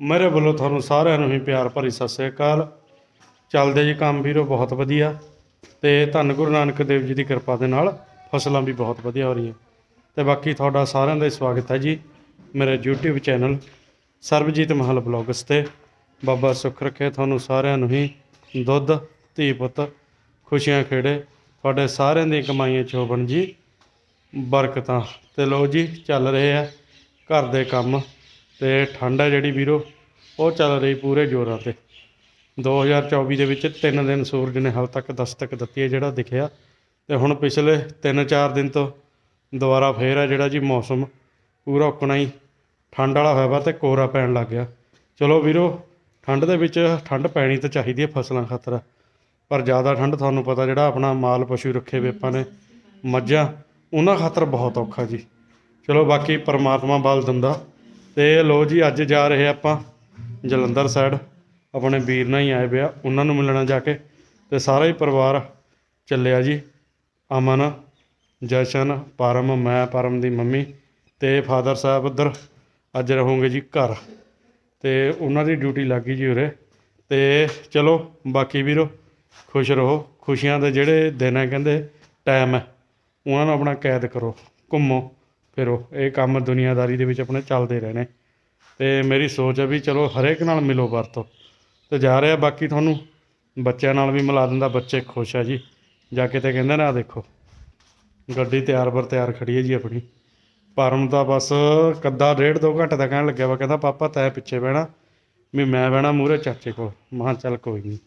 ਮੇਰੇ ਵੱਲੋਂ ਤੁਹਾਨੂੰ ਸਾਰਿਆਂ ਨੂੰ ਹੀ ਪਿਆਰ ਭਰੀ ਸਤਿ ਸ੍ਰੀ ਅਕਾਲ। ਚੱਲਦੇ ਜੀ ਕੰਮ ਵੀਰੋ, ਬਹੁਤ ਵਧੀਆ। ਤੇ ਧੰਨ ਗੁਰੂ ਨਾਨਕ ਦੇਵ ਜੀ ਦੀ ਕਿਰਪਾ ਦੇ ਨਾਲ ਫਸਲਾਂ ਵੀ ਬਹੁਤ ਵਧੀਆ ਹੋ ਰਹੀਆਂ। ਤੇ ਬਾਕੀ ਤੁਹਾਡਾ ਸਾਰਿਆਂ ਦਾ ਹੀ ਸਵਾਗਤ ਹੈ ਜੀ ਮੇਰੇ YouTube ਚੈਨਲ ਸਰਬਜੀਤ ਮਹਲ ਬਲੌਗਸ ਤੇ। ਬਾਬਾ ਸੁੱਖ ਰੱਖੇ ਤੁਹਾਨੂੰ ਸਾਰਿਆਂ ਨੂੰ ਹੀ। ਦੁੱਧ, ਧੀ ਪੁੱਤ, ਖੁਸ਼ੀਆਂ ਖੇੜੇ। ਤੁਹਾਡੇ ਸਾਰਿਆਂ ਦੀ ਕਮਾਈਆਂ ਚ ਹੋਵਣ ਜੀ। ਬਰਕਤਾਂ। ਤੇ ਲੋ ਜੀ, ਚੱਲ ਰਹੇ ਆ ਘਰ ਦੇ ਕੰਮ। ਤੇ ਠੰਡ ਹੈ ਜਿਹੜੀ ਵੀਰੋ, ਉਹ ਚੱਲ ਰਹੀ ਪੂਰੇ ਜ਼ੋਰਾਂ ਤੇ। 2024 ਦੇ ਵਿੱਚ ਤਿੰਨ ਦਿਨ ਸੂਰਜ ਨੇ ਹਾਲ ਤੱਕ ਦਸਤਕ ਦਿੱਤੀ ਹੈ ਜਿਹੜਾ ਦਿਖਿਆ। ਤੇ ਹੁਣ ਪਿਛਲੇ 3-4 ਦਿਨ ਤੋਂ ਦੁਬਾਰਾ ਫੇਰ ਹੈ ਜਿਹੜਾ ਜੀ ਮੌਸਮ ਪੂਰਾ ਉੱਕਣਾ ਹੀ ਠੰਡ ਵਾਲਾ ਹੋਇਆ ਵਾ ਤੇ ਕੋਰਾ ਪੈਣ ਲੱਗ ਗਿਆ। ਚਲੋ ਵੀਰੋ, ਠੰਡ ਦੇ ਵਿੱਚ ਠੰਡ ਪੈਣੀ ਤਾਂ ਚਾਹੀਦੀ ਹੈ ਫਸਲਾਂ ਖਾਤਰ। ਪਰ ਜ਼ਿਆਦਾ ਠੰਡ ਤੁਹਾਨੂੰ ਪਤਾ ਜਿਹੜਾ ਆਪਣਾ ਮਾਲ ਪਸ਼ੂ ਰੱਖੇ ਵੇ ਆਪਾਂ ਨੇ, ਮੱਝਾਂ, ਉਹਨਾਂ ਖਾਤਰ ਬਹੁਤ ਔਖਾ ਜੀ। ਚਲੋ ਬਾਕੀ ਪਰਮਾਤਮਾ ਬਲ ਦਿੰਦਾ। ਤੇ ਲੋ ਜੀ, ਅੱਜ ਜਾ ਰਹੇ ਆਪਾਂ ਜਲੰਧਰ ਸਾਈਡ ਆਪਣੇ ਵੀਰ ਨਾਲ ਹੀ ਆਏ ਪਿਆ ਉਹਨਾਂ ਨੂੰ ਮਿਲਣਾ ਜਾ ਕੇ। ਤੇ ਸਾਰਾ ਹੀ ਪਰਿਵਾਰ ਚੱਲਿਆ ਜੀ। ਅਮਨ, ਜਸ਼ਨ, ਪਰਮ, ਮੈਂ, ਪਰਮ ਦੀ ਮੰਮੀ ਤੇ ਫਾਦਰ ਸਾਹਿਬ ਉੱਧਰ ਅੱਜ ਰਹੋਗੇ ਜੀ ਘਰ। ਤੇ ਉਹਨਾਂ ਦੀ ਡਿਊਟੀ ਲੱਗ ਗਈ ਜੀ ਉਰੇ। ਤੇ ਚਲੋ, ਬਾਕੀ ਵੀਰੋ, ਖੁਸ਼ ਰਹੋ। ਖੁਸ਼ੀਆਂ ਦੇ ਜਿਹੜੇ ਦਿਨ ਹੈ ਕਹਿੰਦੇ ਟਾਈਮ ਹੈ ਉਹਨਾਂ ਨੂੰ ਆਪਣਾ ਕੈਦ ਕਰੋ। ਘੁੰਮੋ। ਫਿਰੋ ਇਹ ਕੰਮ ਦੁਨੀਆਦਾਰੀ ਦੇ ਵਿੱਚ ਆਪਣੇ ਚੱਲਦੇ ਰਹਿਣੇ ਤੇ ਮੇਰੀ ਸੋਚ ਹੈ ਵੀ ਚਲੋ ਹਰੇਕ ਨਾਲ ਮਿਲੋ ਵਰਤੋ। ਤੇ ਜਾ ਰਿਹਾ ਬਾਕੀ ਤੁਹਾਨੂੰ ਬੱਚਿਆਂ ਨਾਲ ਵੀ ਮਿਲਾ ਦਿੰਦਾ, ਬੱਚੇ ਖੁਸ਼ ਆ ਜੀ। ਜਾ ਕੇ ਤੇ ਕਹਿੰਦੇ ਨਾ, ਆਹ ਦੇਖੋ, ਗੱਡੀ ਤਿਆਰ ਬਰ ਤਿਆਰ ਖੜੀ ਹੈ ਜੀ ਆਪਣੀ। ਪਰਮ ਤਾਂ ਬਸ ਕੱਦਾ ਡੇਢ ਦੋ ਘੰਟੇ ਦਾ ਕਹਿਣ ਲੱਗਿਆ ਵਾ, ਕਹਿੰਦਾ ਪਾਪਾ ਤੈਂ ਪਿੱਛੇ ਬਹਿਣਾ, ਵੀ ਮੈਂ ਬਹਿਣਾ ਮੂਹਰੇ ਚਾਚੇ ਕੋਲ। ਮਹਾਂ ਚੱਲ ਕੋਈ ਨਹੀਂ।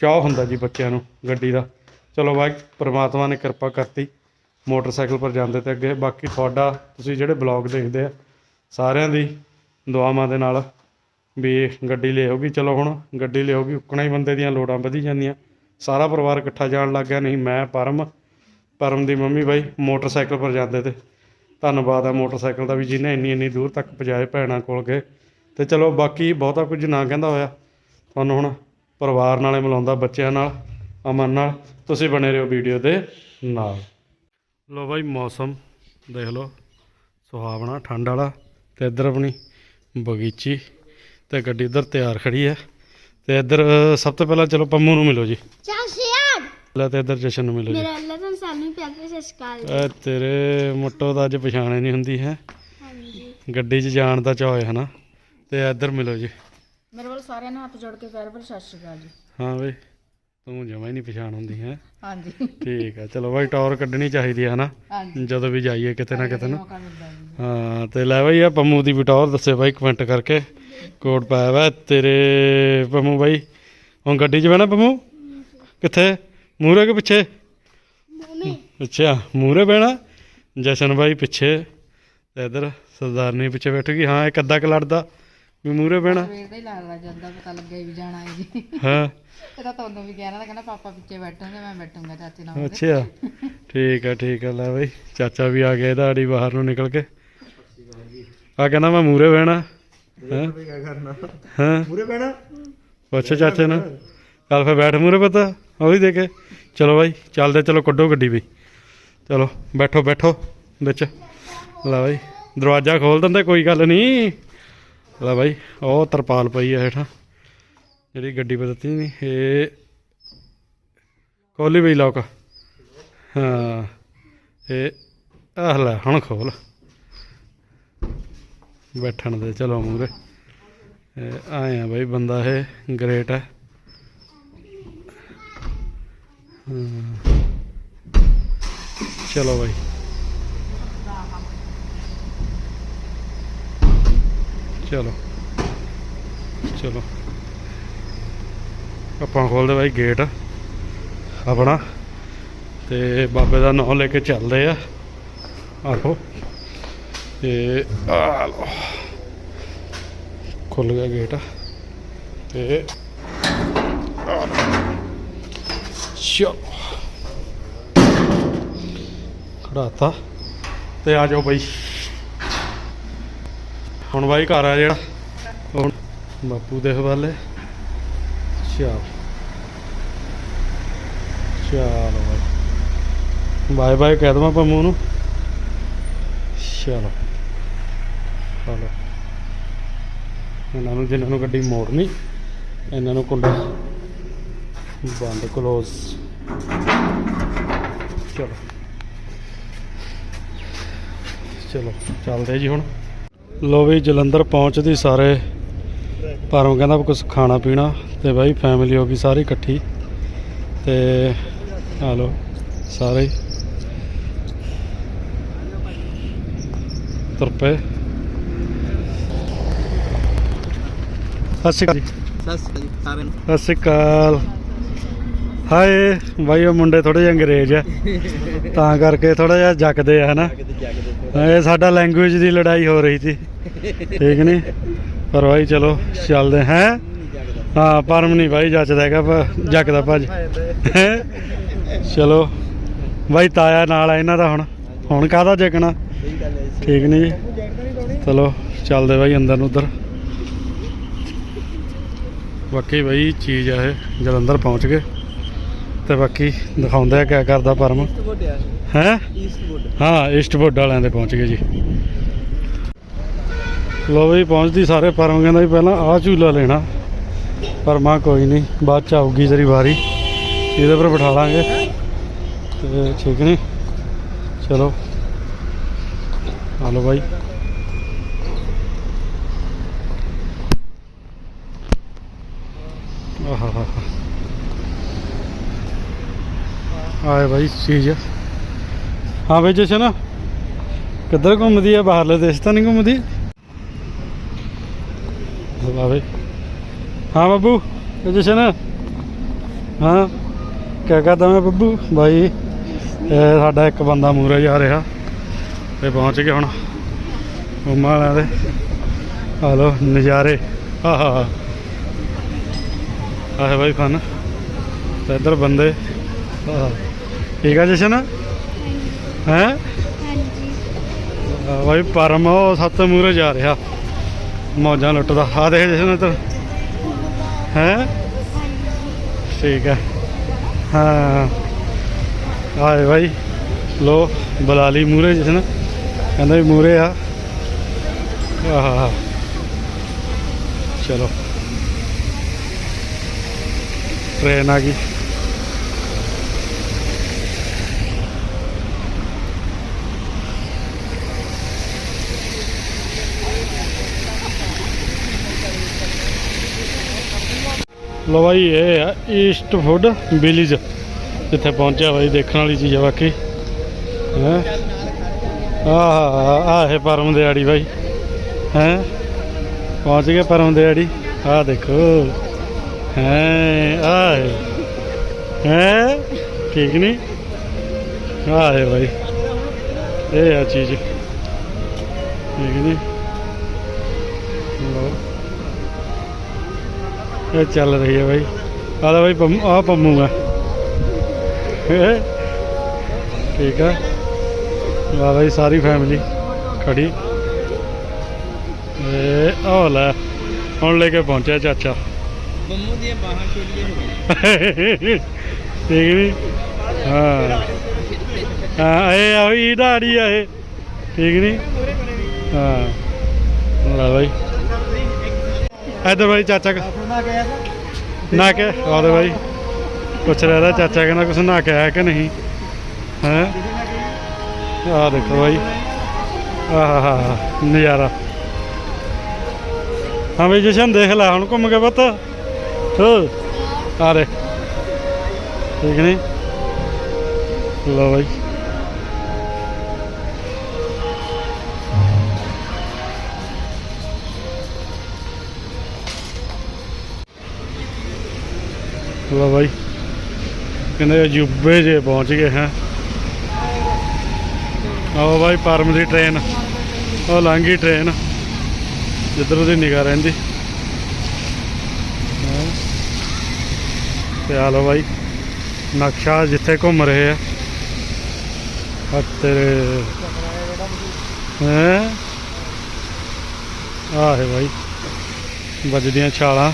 ਚਾਹ ਹੁੰਦਾ ਜੀ ਬੱਚਿਆਂ ਨੂੰ ਗੱਡੀ ਦਾ। ਚਲੋ ਬਾਈ ਪ੍ਰਮਾਤਮਾ ਨੇ ਕਿਰਪਾ ਕਰਤੀ। ਮੋਟਰਸਾਈਕਲ ਪਰ ਜਾਂਦੇ ਤੇ ਅੱਗੇ, ਬਾਕੀ ਤੁਹਾਡਾ, ਤੁਸੀਂ ਜਿਹੜੇ ਬਲੌਗ ਦੇਖਦੇ ਆ, ਸਾਰਿਆਂ ਦੀ ਦੁਆਵਾਂ ਦੇ ਨਾਲ ਵੀ ਗੱਡੀ ਲਿਆਓਗੀ ਚਲੋ ਹੁਣ ਗੱਡੀ ਲਿਆਉਗੀ, ਉੱਕਣਾ ਹੀ ਬੰਦੇ ਦੀਆਂ ਲੋੜਾਂ ਵਧੀ ਜਾਂਦੀਆਂ। ਸਾਰਾ ਪਰਿਵਾਰ ਇਕੱਠਾ ਜਾਣ ਲੱਗ ਗਿਆ, ਨਹੀਂ ਮੈਂ, ਪਰਮ ਪਰਮ ਦੀ ਮੰਮੀ ਬਾਈ, ਮੋਟਰਸਾਈਕਲ ਪਰ ਜਾਂਦੇ ਤੇ। ਧੰਨਵਾਦ ਆ ਮੋਟਰਸਾਈਕਲ ਦਾ ਵੀ, ਜਿਹਨੇ ਇੰਨੀ ਇੰਨੀ ਦੂਰ ਤੱਕ ਪਹੁੰਚਾਏ ਭੈਣਾਂ ਕੋਲ ਗਏ। ਤੇ ਚਲੋ ਬਾਕੀ ਬਹੁਤਾ ਕੁਝ ਨਾ ਕਹਿੰਦਾ ਹੋਇਆ। ਤੁਹਾਨੂੰ ਹੁਣ ਪਰਿਵਾਰ ਨਾਲੇ ਮਿਲਾਉਂਦਾ, ਬੱਚਿਆਂ ਨਾਲ, ਅਮਨ ਨਾਲ। ਤੁਸੀਂ ਬਣੇ ਰਹੋ ਵੀਡੀਓ ਦੇ ਨਾਲ। ਲੋ ਬਾਈ ਮੌਸਮ ਦੇਖ ਲਓ ਸੁਹਾਵਣਾ ਠੰਡ ਵਾਲਾ ਤੇ ਇੱਧਰ ਆਪਣੀ ਬਗੀਚੀ ਤੇ ਗੱਡੀ ਇੱਧਰ ਤਿਆਰ ਖੜੀ ਹੈ ਤੇ ਇੱਧਰ ਸਭ ਤੋਂ ਪਹਿਲਾਂ ਚਲੋ ਪੰਮੂ ਨੂੰ ਮਿਲੋ ਜੀ। ਲੈ ਤੇ ਇੱਧਰ ਜਸ਼ਨ ਨੂੰ ਮਿਲੋ ਜੀ। ਮੇਰਾ ਅੱਲਾ ਤੁਹਾਨੂੰ ਸਾਨੂੰ ਪਿਆਰ ਅਕਾਲ। ਐ ਤੇਰੇ ਮੁੱਟੋ ਦਾ ਅੱਜ ਪਛਾਣੇ ਨਹੀਂ ਹੁੰਦੀ ਹੈ। ਹਾਂਜੀ। ਗੱਡੀ 'ਚ ਜਾਣ ਦਾ ਚਾਅ ਹੈ ਹਨਾ ਤੇ ਇੱਧਰ ਮਿਲੋ ਜੀ। ਮੇਰੇ ਵੱਲ ਸਾਰਿਆਂ ਨੂੰ ਹੱਥ ਜੋੜ ਕੇ ਪਿਆਰ ਭਰੀ ਸਤਿ ਸ਼੍ਰੀ ਅਕਾਲ ਜੀ। ਹਾਂ ਬਈ। ਤੂੰ ਜਮਾ ਹੀ ਨਹੀਂ ਪਛਾਣ ਹੁੰਦੀ ਹੈ? ਹਾਂਜੀ। ਠੀਕ ਹੈ ਚਲੋ ਬਾਈ ਟੌਰ ਕੱਢਣੀ ਚਾਹੀਦੀ ਹੈ ਹਨਾ? ਹਾਂਜੀ। ਜਦੋਂ ਵੀ ਜਾਈਏ ਕਿਤੇ ਨਾ ਕਿਤੇ ਨਾ। ਮੌਕਾ ਮਿਲਦਾ ਜੀ। ਹਾਂ ਤੇ ਲੈ ਬਾਈ ਆ ਪੰਮੂ ਦੀ ਵੀ ਟੌਰ ਦੱਸੇ ਬਾਈ ਕਮੈਂਟ ਕਰਕੇ। ਕੋਡ ਪਾਇਆ ਵਾ ਤੇਰੇ ਪੰਮੂ ਬਾਈ। ਹੁਣ ਗੱਡੀ 'ਚ ਬਹਿਣਾ ਪੰਮੂ? ਕਿੱਥੇ? ਮੂਹਰੇ ਕਿ ਪਿੱਛੇ? ਅੱਛਾ ਮੂਹਰੇ ਬਹਿਣਾ। ਜਸ਼ਨ ਬਾਈ ਪਿੱਛੇ ਤੇ ਇਧਰ ਸਰਦਾਰਨੀ ਪਿੱਛੇ ਬੈਠੂਗੀ। ਹਾਂ ਇੱਕ ਅੱਧਾ ਕੁ ਲੜਦਾ। ਵੀ ਮੂਹਰੇ ਬਹਿਣਾ ਸਵੇਰ ਦਾ ਹੀ ਲੱਗਦਾ ਜਾਂਦਾ ਪਤਾ ਲੱਗਿਆ ਵੀ ਜਾਣਾ ਹੈ ਜੀ। ਹਾਂ। ਇਹ ਤਾਂ ਤੁਹਾਨੂੰ ਵੀ ਕਹਿਣਾ ਤਾਂ ਕਹਿੰਦਾ ਪਾਪਾ ਪਿੱਛੇ ਬੈਠੋਗੇ ਮੈਂ ਬੈਠੂੰਗਾ ਚਾਚੇ ਨਾਲ। ਅੱਛਾ। ਠੀਕ ਹੈ ਠੀਕ ਹੈ ਲੈ ਬਾਈ ਚਾਚਾ ਵੀ ਆ ਗਿਆ ਇਹਦਾ ਆੜੀ ਬਾਹਰ ਨੂੰ ਨਿਕਲ ਕੇ। ਆ ਕਹਿੰਦਾ ਮੈਂ ਮੂਹਰੇ ਬਹਿਣਾ। ਹੈਂ ਹਾਂ। ਪੂਰੇ ਪੈਣਾ ਪੁੱਛ ਚਾਚੇ ਨੂੰ। ਚੱਲ ਫੇ ਬੈਠ ਮੂਹਰੇ ਪਤਾ ਉਹ ਵੀ ਦੇ ਕੇ ਚਲੋ ਬਾਈ ਚੱਲਦੇ ਚਲੋ ਕੱਢੋ ਗੱਡੀ ਵੀ ਚਲੋ ਬੈਠੋ ਬੈਠੋ ਵਿੱਚ। ਲੈ ਬਾਈ ਦਰਵਾਜ਼ਾ ਖੋਲ ਦਿੰਦੇ ਕੋਈ ਗੱਲ ਨਹੀਂ। ਲੈ ਬਾਈ ਉਹ ਤਰਪਾਲ ਪਈ ਆ ਹੇਠਾਂ। ਜਿਹੜੀ ਗੱਡੀ ਬਦਲਤੀ ਨਹੀਂ ਇਹ ਖੋਲੀ ਬਈ ਲੋਕ। ਹਾਂ, ਇਹ, ਆਹ ਲੈ, ਹੁਣ ਖੋਲ। ਬੈਠਣ ਦੇ, ਚਲੋ ਮੂਹਰੇ। ਇਹ ਆਏ ਆ ਬਾਈ, ਬੰਦਾ ਇਹ ਗ੍ਰੇਟ ਹੈ ਹਾਂ। ਚਲੋ ਬਾਈ। ਚਲੋ। ਚਲੋ। ਆਪਾਂ ਖੋਲਦੇ ਬਾਈ ਗੇਟ ਆਪਣਾ। ਤੇ ਬਾਬੇ ਦਾ ਨਾਮ ਲੈ ਕੇ ਚੱਲਦੇ ਆ। ਆਹੋ। ਤੇ ਆ ਲੋ ਖੁੱਲ ਗਿਆ ਗੇਟ ਤੇ ਚਲੋ ਖੜਾਤਾ ਤੇ ਆ ਜਾਓ ਬਾਈ। ਹੁਣ ਬਾਈ ਘਰ ਆ ਜਿਹੜਾ। ਹੁਣ ਬਾਪੂ ਦੇ ਹਵਾਲੇ। ਚਲੋ। ਚਲੋ ਬਾਈ। ਬਾਏ ਬਾਏ ਕਹਿ ਦਵਾਂ ਪੰਮੂ ਨੂੰ। ਚਲੋ। ਚਲੋ। ਇਹਨਾਂ ਨੂੰ ਜਿਨ੍ਹਾਂ ਨੂੰ ਗੱਡੀ ਮੋੜਨੀ, ਇਹਨਾਂ ਨੂੰ ਕੁੰਡਾ ਬੰਦ ਕਲੋਜ਼ ਚਲੋ। ਚਲੋ, ਚੱਲਦੇ ਜੀ ਹੁਣ। ਲੋ ਵੀ ਜਲੰਧਰ ਪਹੁੰਚਦੀ ਸਾਰੇ। ਪਰਮ ਕਹਿੰਦਾ ਕੁਝ ਖਾਣਾ ਪੀਣਾ ਤੇ ਬਾਈ ਫੈਮਿਲੀ ਹੋ ਗਈ ਸਾਰੀ ਇਕੱਠੀ। ਤੇ ਆ ਲੋ ਸਾਰੇ ਹੀ। ਤੁਰ ਪਏ। ਸਤਿ ਸ਼੍ਰੀ ਅਕਾਲ ਜੀ। ਸਤਿ ਸ਼੍ਰੀ ਅਕਾਲ ਜੀ ਸਾਰਿਆਂ ਨੂੰ। ਸਤਿ ਸ਼੍ਰੀ ਅਕਾਲ। ਹਾਏ ਬਾਈ ਉਹ ਮੁੰਡੇ ਥੋੜੇ ਜਿਹੇ ਅੰਗਰੇਜ਼ ਆ। ਤਾਂ ਕਰਕੇ ਥੋੜਾ ਜਿਹਾ ਜੱਕਦੇ ਆ ਹਨਾ? ਇਹ ਸਾਡਾ ਲੈਂਗੁਏਜ ਦੀ ਲੜਾਈ ਹੋ ਰਹੀ ਸੀ। ਠੀਕ ਨਹੀਂ ਪਰ ਭਾਈ ਚਲੋ, ਚੱਲਦੇ ਹੈ। ਹਾਂ ਪਰਮ ਨਹੀਂ ਭਾਈ ਜੱਚਦਾ ਹੈਗਾ ਪਰ ਜੱਕਦਾ ਭੱਜ। ਹੈਂ? ਚਲੋ ਭਾਈ ਤਾਇਆ ਨਾਲ ਆ ਇਹਨਾਂ ਦਾ ਹੁਣ। ਹੁਣ ਕਾਹਦਾ ਜੱਕਣਾ? ਠੀਕ ਨਹੀਂ ਜੀ। ਚਲੋ, ਚੱਲਦੇ ਭਾਈ ਅੰਦਰ ਨੂੰ ਉਧਰ। ਬਾਕੀ ਭਾਈ ਚੀਜ਼ ਆ ਇਹ, ਜਲੰਧਰ ਪਹੁੰਚ ਗਏ। ਤੇ ਬਾਕੀ ਦਿਖਾਉਂਦੇ ਆ ਕਿਆ ਕਰਦਾ ਪਰਮ। ਆ ਹੈ? ਹਾਂ ਈਸਟਵੁੱਡ ਵਾਲਿਆਂ ਦੇ ਪਹੁੰਚ ਗਏ ਜੀ। ਲੋ ਵੀ ਪਹੁੰਚਦੀ ਸਾਰੇ ਪਰਮ ਕਹਿੰਦਾ ਵੀ ਪਹਿਲਾਂ ਆਹ ਝੂਲਾ ਲੈਣਾ। ਪਰ ਮਾਂ ਕੋਈ ਨਹੀਂ ਬਾਅਦ ਚ ਆਊਗੀ ਤੇਰੀ ਵਾਰੀ। ਇਹਦੇ ਪਰ ਬਿਠਾ ਲਾਂਗੇ। ਤੇ ਠੀਕ ਨਹੀਂ ਚਲੋ। ਆ ਲਓ ਬਾਈ ਆਹਾ ਹਾ ਆਏ ਬਾਈ, ਚੀਜ਼। ਹਾਂ ਬਈ, ਜਸ਼ਨ, ਕਿੱਧਰ ਘੁੰਮਦੀ ਆ? ਬਾਹਰਲੇ ਦੇਸ਼ ਤਾਂ ਨਹੀਂ ਘੁੰਮਦੀ? ਵਾਹ ਹਾਂ ਬੱਬੂ ਜਸ਼ਨ। ਹਾਂ, ਕਿਆ ਕਰਦਾ ਮੈਂ ਬੱਬੂ? ਬਾਈ ਸਾਡਾ ਇੱਕ ਬੰਦਾ ਮੂਰੇ ਜਾ ਰਿਹਾ। ਤੇ ਪਹੁੰਚ ਗਏ ਹੁਣ। ਉਮਾ ਵਾਲਿਆਂ ਦੇ। ਆ ਲੋ ਨਜ਼ਾਰੇ। ਆਹਾ, ਆਹ ਬਾਈ ਫਨ ਤੇ ਇੱਧਰ ਬੰਦੇ। ਆਹ। ਠੀਕ ਆ ਜਸ਼ਨ? ਹੈ? ਹਾਂਜੀ। ਬਾਈ ਪਰਮ ਉਹ ਸੱਤ ਮੂਰੇ ਜਾ ਰਿਹਾ। ਮੌਜਾਂ ਲੁੱਟਦਾ। ਆ ਦੇਖ ਜਸ਼ਨ ਇੱਧਰ। ਹੈ? ਠੀਕ ਹੈ ਹਾਂ। ਆਏ ਬਾਈ। ਲੋ ਬੁਲਾ ਲਈ ਮੂਰੇ ਜਸ਼ਨ। ਕਹਿੰਦਾ ਵੀ ਮੂਰੇ ਆ। ਆਹਾ। ਚਲੋ। ਟ੍ਰੇਨ ਆ ਗਈ। ਲੋ ਬਾਈ ਇਹ ਆ ਈਸਟ ਫੂਡ ਵਿਲੇਜ ਜਿੱਥੇ ਪਹੁੰਚਿਆ ਬਾਈ, ਦੇਖਣ ਵਾਲੀ ਚੀਜ਼ ਆ ਬਾਕੀ। ਹੈ? ਆਹ ਆਹ ਹੈ ਪਰਮ ਦਿਹਾੜੀ ਬਾਈ। ਹੈ? ਪਹੁੰਚ ਗਏ ਪਰਮ ਦਿਹਾੜੀ। ਆਹ ਦੇਖੋ। ਹੈ ਆਏ ਹੈ? ਠੀਕ ਨਹੀਂ ਆਏ ਬਾਈ। ਇਹ ਆ ਚੀਜ਼। ਠੀਕ ਨਹੀਂ ਇਹ ਚੱਲ ਰਹੀ ਹੈ ਬਾਈ। ਆਹ ਲੈ ਬਾਈ ਪੰਮ ਆ ਪੰਮੂ ਆ ਹੈਂ? ਠੀਕ ਆ। ਵਾਹ ਬਾਈ ਸਾਰੀ ਫੈਮਿਲੀ ਖੜੀ। ਇਹ ਆਹ ਲੈ। ਹੁਣ ਲੈ ਕੇ ਪਹੁੰਚਿਆ ਚਾਚਾ। ਬੰਮੂ ਦੀਆਂ ਬਾਹਾਂ ਛੋਟੀਆਂ ਹੋ ਗਈਆਂ। ਠੀਕ ਨਹੀਂ ਹਾਂ। ਹਾਂ ਇਹ ਆ ਵੀ ਦਾੜੀ ਆ ਇਹ। ਠੀਕ ਨਹੀਂ ਹਾਂ। ਲੈ ਬਾਈ। ਇੱਧਰ ਬਾਈ ਚਾਚਾ ਕ- ਸੁਣਾ ਗਿਆ ਨਾ ਕੇ ਆਉਦੇ ਬਾਈ। ਪੁੱਛ ਰਿਹਾ ਇਹਦਾ ਚਾਚਾ ਕਹਿੰਦਾ ਕੁਛ ਨਾ ਕੇ ਆਇਆ ਕਿ ਨਹੀਂ। ਹੈ? ਆਹ ਦੇਖੋ ਬਾਈ। ਆਹਾ ਨਜ਼ਾਰਾ। ਹਾਂ ਬਈ, ਜਸ਼ਨ ਦੇਖ ਲੈ, ਹੁਣ ਘੁੰਮ ਕੇ ਬੱਤ ਹੋ ਆ ਦੇ ਠੀਕ ਨਹੀਂ? ਲੋ ਬਾਈ। ਲੋ ਬਾਈ। ਕਹਿੰਦੇ ਅਜੂਬੇ ਜੇ ਪਹੁੰਚ ਗਏ ਹੈ। ਆਓ ਬਾਈ, ਪਰਮ ਦੀ ਟ੍ਰੇਨ ਉਹ ਲੰਘੀ ਟ੍ਰੇਨ ਜਿੱਧਰ ਉਹਦੀ ਨਿਗਾਹ ਰਹਿੰਦੀ। ਹੈਂ। ਤੇ ਆ ਲੋ ਬਾਈ, ਨਕਸ਼ਾ ਜਿੱਥੇ ਘੁੰਮ ਰਹੇ ਆ। ਆ ਤੇਰੇ ਹੈ? ਆਹ ਬਾਈ, ਵੱਜਦੀਆਂ ਛਾਲਾਂ।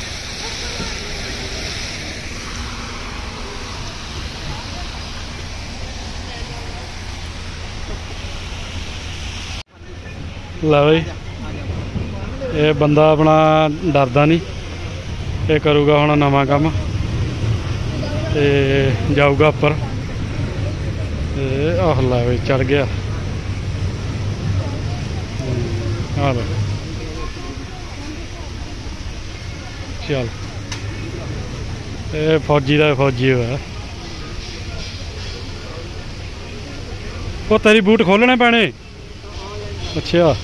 ਲੈ ਬਈ। ਇਹ ਬੰਦਾ ਆਪਣਾ ਡਰਦਾ ਨਹੀਂ। ਇਹ ਕਰੂਗਾ ਹੁਣ ਨਵਾਂ ਕੰਮ। ਤੇ ਜਾਊਗਾ ਉੱਪਰ। ਤੇ ਆਹ ਲੈ ਬਈ ਚੜ ਗਿਆ। ਆ ਲੋ। ਚੱਲ। ਇਹ ਫੌਜੀ ਦਾ ਫੌਜੀ ਹੋਇਆ। ਉਹ ਤੇਰੀ ਬੂਟ ਖੋਲਣੇ ਪੈਣੇ। ਅੱਛਾ।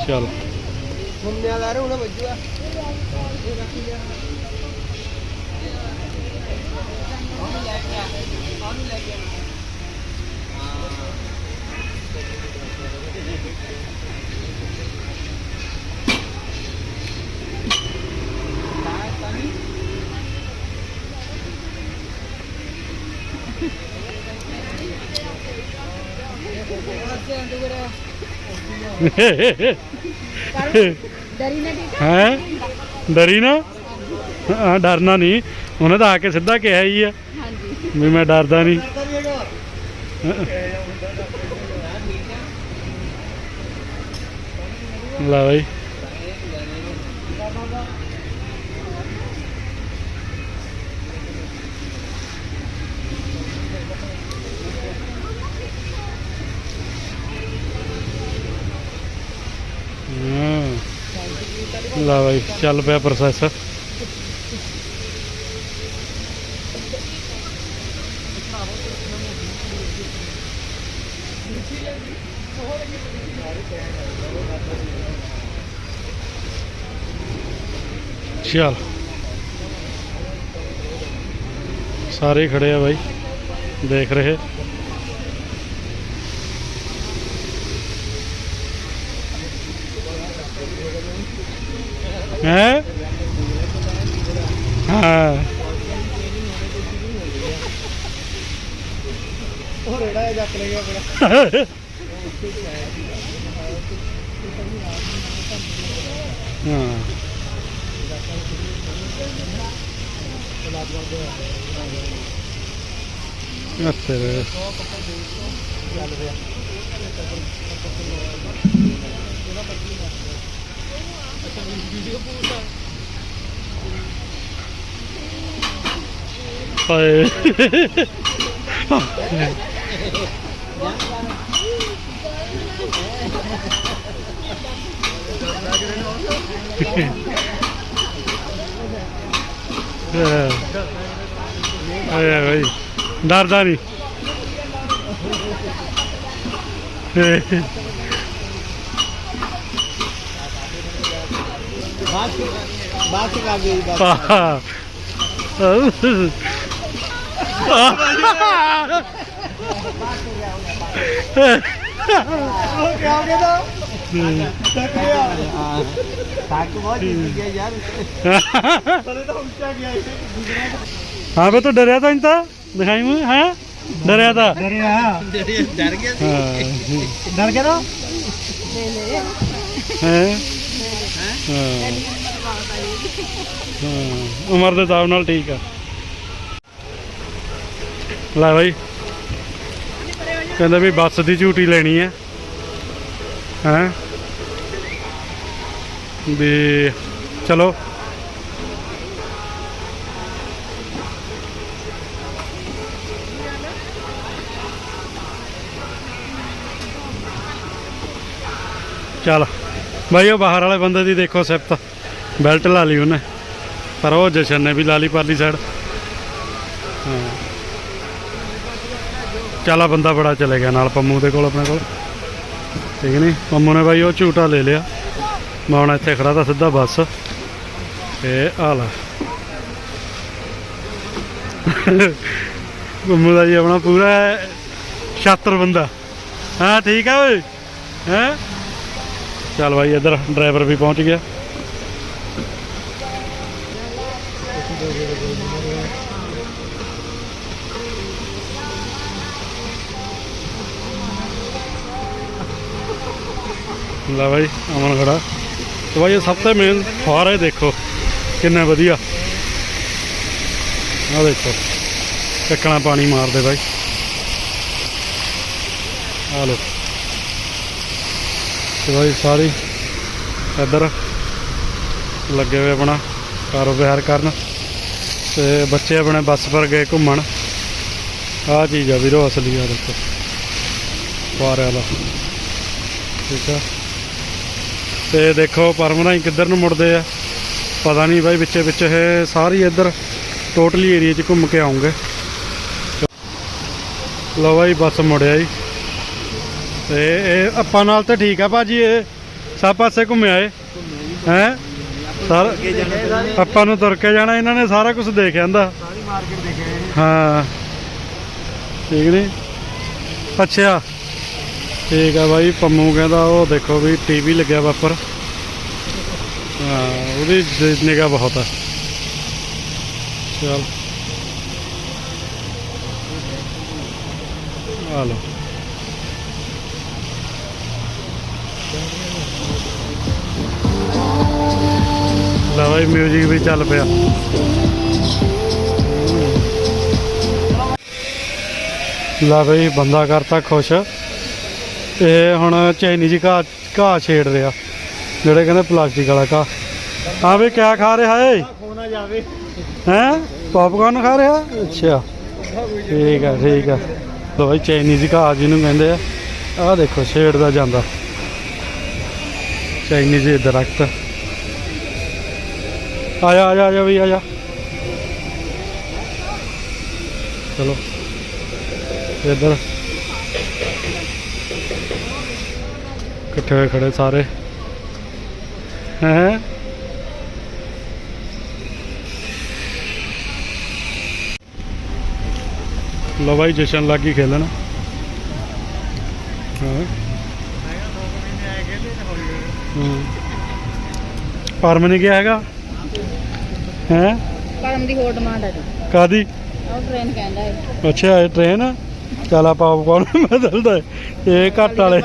चलो મમ્મી આ લારે ઉને બજવા એ રાખી ਡਰੀ ਨਾ ਠੀਕ ਹੈ? ਡਰੀ ਨਾ? ਹਾਂ, ਡਰਨਾ ਨਹੀਂ। ਉਹਨੇ ਤਾਂ ਆ ਕੇ ਸਿੱਧਾ ਕਿਹਾ ਹੀ ਆ। ਹਾਂਜੀ ਵੀ ਮੈਂ ਡਰਦਾ ਨਹੀਂ। ਲਾ ਬਈ ਹਾਂ ਲੈ ਬਈ ਚੱਲ ਪਿਆ ਪ੍ਰੋਸੈਸ ਚੱਲ ਸਾਰੇ ਖੜੇ ਆ ਬਾਈ ਦੇਖ ਰਹੇ ਹੈ? ਹਾਂ। ਉਹ ਰੇੜਾ ਜਿਹਾ ਚੱਕ ਲਿਆ ਆਪਣਾ। ਹਾਂ। ਅੱਛਾ ਰੇ ਹਾਏ ਆਏ ਭਾਈ ਡਰਦਾ ਨਹੀਂ ਬਾਅਦ ਚ ਬਾਅਦ ਚ ਕਰ ਗਈ ਬਸ ਆਹ ਉਹ ਕਿਆ ਹੋ ਗਿਆ ਤਾਂ ਥੱਕ ਗਿਆ ਹਾਂ ਥੱਕ ਬਹੁਤ ਜਿੱਤ ਗਿਆ ਯਾਰ ਤਲੇ ਤਾਂ ਉੱਚਾ ਗਿਆ ਇਹ ਹਾਂ ਬੇ ਤੂੰ ਡਰਿਆ ਤਾਂ ਨਹੀਂ ਤਾਂ। ਦਿਖਾਈ ਮੈਂ ਹੈ? ਡਰਿਆ ਤਾਂ। ਡਰਿਆ। ਡਰ ਗਿਆ ਸੀ। ਹਾਂ। ਡਰ ਗਿਆ ਨਾ ਹਾਂ, ਉਮਰ ਦੇ ਹਿਸਾਬ ਨਾਲ ਠੀਕ ਆ। ਲੈ ਬਾਈ। ਕਹਿੰਦਾ ਵੀ ਬੱਸ ਦੀ ਝੂਟੀ ਲੈਣੀ ਹੈ ਹੈ? ਵੀ ਚਲੋ। ਚੱਲ। ਬਾਈ, ਉਹ ਬਾਹਰ ਵਾਲੇ ਬੰਦੇ ਦੀ ਦੇਖੋ ਸਿਫਤ। ਬੈਲਟ ਲਾ ਲਈ ਉਹਨੇ, ਪਰ ਉਹ ਜਸ਼ਨ ਨੇ ਵੀ ਲਾ ਲਈ ਪਰਲੀ ਸਾਈਡ ਹਾਂ। ਚੱਲ ਬੰਦਾ ਬੜਾ ਚਲੇ ਗਿਆ ਨਾਲ ਪੰਮੂ ਦੇ ਕੋਲ, ਆਪਣੇ ਕੋਲ। ਠੀਕ ਨਹੀਂ ਪੰਮੂ ਨੇ ਬਾਈ ਉਹ ਝੂਟਾ ਲੈ ਲਿਆ। ਮੈਂ ਹੁਣ ਇੱਥੇ ਖੜਾ ਤਾਂ ਸਿੱਧਾ ਬੱਸ। ਇਹ ਆ ਲੈ। ਪੰਮੂ ਦਾ ਜੀ ਆਪਣਾ ਪੂਰਾ ਛਾਤਰ ਬੰਦਾ। ਹਾਂ, ਠੀਕ ਆ ਓਏ। ਹੈਂ? ਚੱਲ ਬਾਈ ਇੱਧਰ ਡਰਾਈਵਰ ਵੀ ਪਹੁੰਚ ਗਿਆ। ਲੈ ਬਾਈ, ਅਮਨ ਖੜਾ। ਤੇ ਬਾਈ, ਇਹ ਸਭ ਤੋਂ ਮੇਨ ਫੁਆਰੇ ਦੇਖੋ, ਕਿੰਨਾ ਵਧੀਆ। ਆਹ ਦੇਖੋ ਟੱਕਣਾ ਪਾਣੀ ਮਾਰਦੇ ਬਾਈ। ਆ ਲੋ ਤੇ ਬਾਈ, ਸਾਰੀ ਇੱਧਰ ਲੱਗੇ ਹੋਏ ਆਪਣਾ ਕਾਰੋਬਾਰ ਕਰਨ। ਤੇ ਬੱਚੇ ਆਪਣੇ ਬੱਸ ਪਰ ਗਏ ਘੁੰਮਣ। ਆਹ ਚੀਜ਼ ਆ ਵੀਰੋ, ਅਸਲੀ ਆ ਦੇਖੋ। ਫੁਆਰੇ ਵਾਲਾ। ਠੀਕ ਆ। ਤੇ ਦੇਖੋ ਪਰਮਨਾ ਹੀ ਕਿੱਧਰ ਨੂੰ ਮੁੜਦੇ ਆ? ਪਤਾ ਨਹੀਂ ਬਾਈ ਵਿੱਚੇ ਵਿੱਚ ਇਹ ਸਾਰੀ ਇੱਧਰ ਟੋਟਲੀ ਏਰੀਆ 'ਚ ਘੁੰਮ ਕੇ ਆਉਂਗੇ। ਲਓ ਬਾਈ, ਬੱਸ ਮੁੜਿਆ ਜੀ। ਤੇ ਇਹ ਆਪਾਂ ਨਾਲ ਤਾਂ ਠੀਕ ਆ ਭਾਜੀ, ਇਹ ਸਭ ਪਾਸੇ ਘੁੰਮਿਆ ਏ ਹੈ? ਸਰ ਆਪਾਂ ਨੂੰ ਤੁਰ ਕੇ ਜਾਣਾ ਇਹਨਾਂ ਨੇ ਸਾਰਾ ਕੁਝ ਦੇਖ ਆਂਦਾ ਸਾਰੀ ਮਾਰਕੀਟ ਦੇਖੇ ਹਾਂ। ਠੀਕ ਨਹੀਂ ਅੱਛਾ। ਠੀਕ ਆ ਬਾਈ ਪੰਮੂ ਕਹਿੰਦਾ ਉਹ ਦੇਖੋ ਵੀ ਟੀਵੀ ਲੱਗਿਆ ਵਾ ਉੱਪਰ। ਹਾਂ ਉਹਦੀ ਨਿਗਾ ਬਹੁਤ ਆ। ਚਲ। ਆ ਲਾ ਬਾਈ ਮਿਊਜ਼ਿਕ ਵੀ ਚੱਲ ਪਿਆ। ਲਾ ਬਈ, ਬੰਦਾ ਕਰਤਾ ਖੁਸ਼। ਇਹ ਹੁਣ ਚਾਈਨੀਜ਼ ਘਾਹ ਘਾਹ ਛੇੜ ਰਿਹਾ। ਜਿਹੜੇ ਕਹਿੰਦੇ ਪਲਾਸਟਿਕ ਵਾਲਾ ਘਾਹ। ਹਾਂ ਵੀ ਕਿਆ ਖਾ ਰਿਹਾ ਏ? ਖੋਣਾ ਜਾਵੇ ਹੈ? ਪੌਪਕਾਰਨ ਖਾ ਰਿਹਾ? ਅੱਛਾ। ਠੀਕ ਆ ਠੀਕ ਆ। ਲੋ ਬਈ ਚਾਈਨੀਜ਼ ਘਾਹ ਜਿਹਨੂੰ ਕਹਿੰਦੇ ਆ। ਆਹ ਦੇਖੋ, ਛੇੜਦਾ ਜਾਂਦਾ। ਚਾਈਨੀਜ਼ ਦਰਖਤ ਆ ਜਾ ਆ ਜਾ ਆ ਜਾ ਵੀ ਆ ਜਾ ਚਲੋ ਇੱਧਰ ਇਕੱਠੇ ਹੋਏ ਖੜੇ ਸਾਰੇ ਹੈ ਲੋ ਬਾਈ ਜਸ਼ਨ ਲੱਗੀ ਖੇਲਣ ਹਾਂ? ਪਰਮ ਦੀ ਹੋਰ ਡਿਮਾਂਡ ਹੈ ਜੀ। ਕਾਦੀ ਉਹ ਟ੍ਰੇਨ ਕਹਿੰਦਾ ਹੈ ਅੱਛਾ ਇਹ ਟ੍ਰੇਨ ਚਲ ਆ? ਪਾਪਕਾਰਨ ਬਦਲਦਾ ਹੈ। ਇਹ ਘੱਟ ਵਾਲੇ।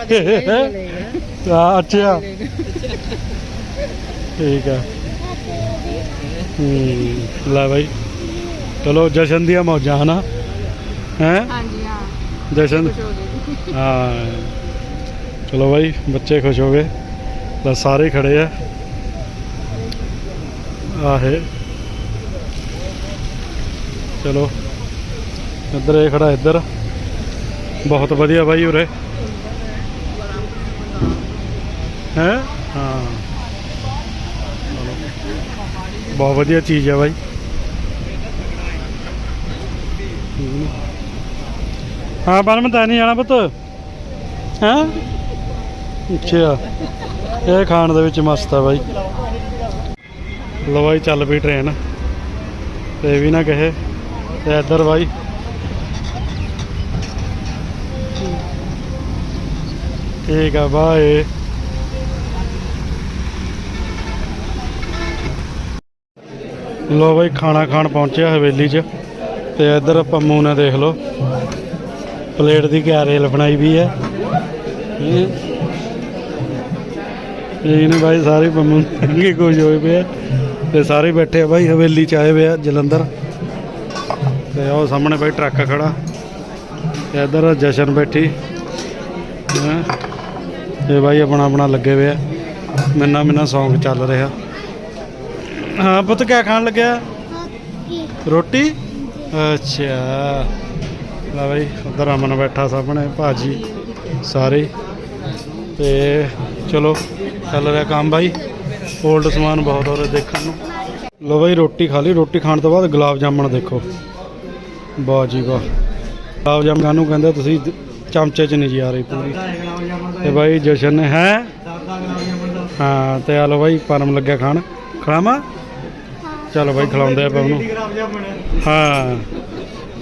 ਆ ਅੱਛਾ। ਠੀਕ ਆ। ਹੂੰ ਲੈ ਬਾਈ। ਚਲੋ ਜਸ਼ਨ ਦੀਆਂ ਮੌਜਾਂ ਹਨਾ? ਹੈ? ਹਾਂਜੀ ਹਾਂ। ਜਸ਼ਨ? ਹੋ। ਚਲੋ ਬਾਈ ਬੱਚੇ ਖੁਸ਼ ਹੋ ਗਏ। ਲੈ ਸਾਰੇ ਖੜੇ ਆ। ਆਹੇ। ਚਲੋ। ਇੱਧਰ ਇਹ ਖੜਾ ਇੱਧਰ। ਬਹੁਤ ਵਧੀਆ ਬਾਈ ਉਰੇ। ਹੈ? ਹਾਂ। ਬਹੁਤ ਵਧੀਆ ਚੀਜ਼ ਹੈ ਬਾਈ। ਹਾਂ ਬਰਮ ਤਾਂ ਨਹੀਂ ਜਾਣਾ ਪੁੱਤ। ਹੈਂ? ਅੱਛਾ। ਇਹ ਖਾਣ ਦੇ ਵਿੱਚ ਮਸਤ ਆ ਬਾਈ। ਲੋ ਚੱਲ ਪਈ ਟ੍ਰੇਨ ਤੇ ਇਹ ਵੀ ਨਾ ਕਹੇ। ਤੇ ਇੱਧਰ ਬਾਈ। ਠੀਕ ਆ ਬਾਏ। ਲੋ ਬਾਈ, ਖਾਣਾ ਖਾਣ ਪਹੁੰਚਿਆ ਹਵੇਲੀ 'ਚ ਤੇ ਇੱਧਰ ਪੰਮੂ ਨੇ ਦੇਖ ਲਓ। ਪਲੇਟ ਦੀ ਕੈਰੇਲ ਬਣਾਈ ਵੀ ਹੈ। ਹੈਂ। ਬਾਈ, ਸਾਰੇ ਪੰਮੂ ਸੰਗੇ ਖੁਸ਼ ਹੋਏ ਪਏ ਆ ਤੇ ਸਾਰੇ ਬੈਠੇ ਆ ਬਾਈ, ਹਵੇਲੀ ਚ ਆਏ ਹੋਏ ਆ ਜਲੰਧਰ। ਤੇ ਉਹ ਸਾਹਮਣੇ ਬਾਈ ਟਰੱਕ ਖੜਾ ਤੇ ਇੱਧਰ ਜਸ਼ਨ ਬੈਠੀ। ਹੈਂ। ਤੇ ਬਾਈ ਆਪਣਾ ਆਪਣਾ ਲੱਗੇ ਹੋਏ ਆ। ਮਿੰਨਾ ਮਿੰਨਾ Song ਚੱਲ ਰਿਹਾ। ਹਾਂ ਪੁੱਤ ਕਿਆ ਖਾਣ ਲੱਗਿਆ? ਰੋਟੀ। ਅੱਛਾ। ਲੈ ਬਾਈ ਉਧਰ ਅਮਨ ਬੈਠਾ ਸਾਹਮਣੇ ਭਾਜੀ ਸਾਰੇ। ਤੇ ਚਲੋ ਚੱਲ ਰਿਹਾ ਕੰਮ ਬਾਈ। 올ਡ ਸਮਾਨ ਬਹੁਤ ਹੋ ਰਿਹਾ ਦੇਖਣ ਨੂੰ। ਲੋ ਬਾਈ ਰੋਟੀ ਖਾ ਲਈ। ਰੋਟੀ ਖਾਣ ਤੋਂ ਬਾਅਦ ਗੁਲਾਬ ਜਾਮਣ ਦੇਖੋ। ਵਾਹ ਜੀ ਵਾਹ ਗੁਲਾਬ ਜਾਮਣ ਕਾਹਨੂੰ ਕਹਿੰਦੇ ਤੁਸੀਂ ਚਮਚੇ 'ਚ ਨਹੀਂ ਜੀ ਆ ਰਹੀ ਪੂਰੀ। ਤੇ ਬਾਈ ਜਸ਼ਨ ਨੇ ਹੈ। ਹਾਂ ਤੇ ਆ ਲੋ ਬਾਈ ਪਰਮ ਲੱਗਿਆ ਖਾਣ। ਖੜਾਵਾਂ ਚਲੋ ਬਾਈ ਖਿਲਾਉਂਦੇ ਆਪਾਂ ਉਹਨੂੰ। ਹਾਂ।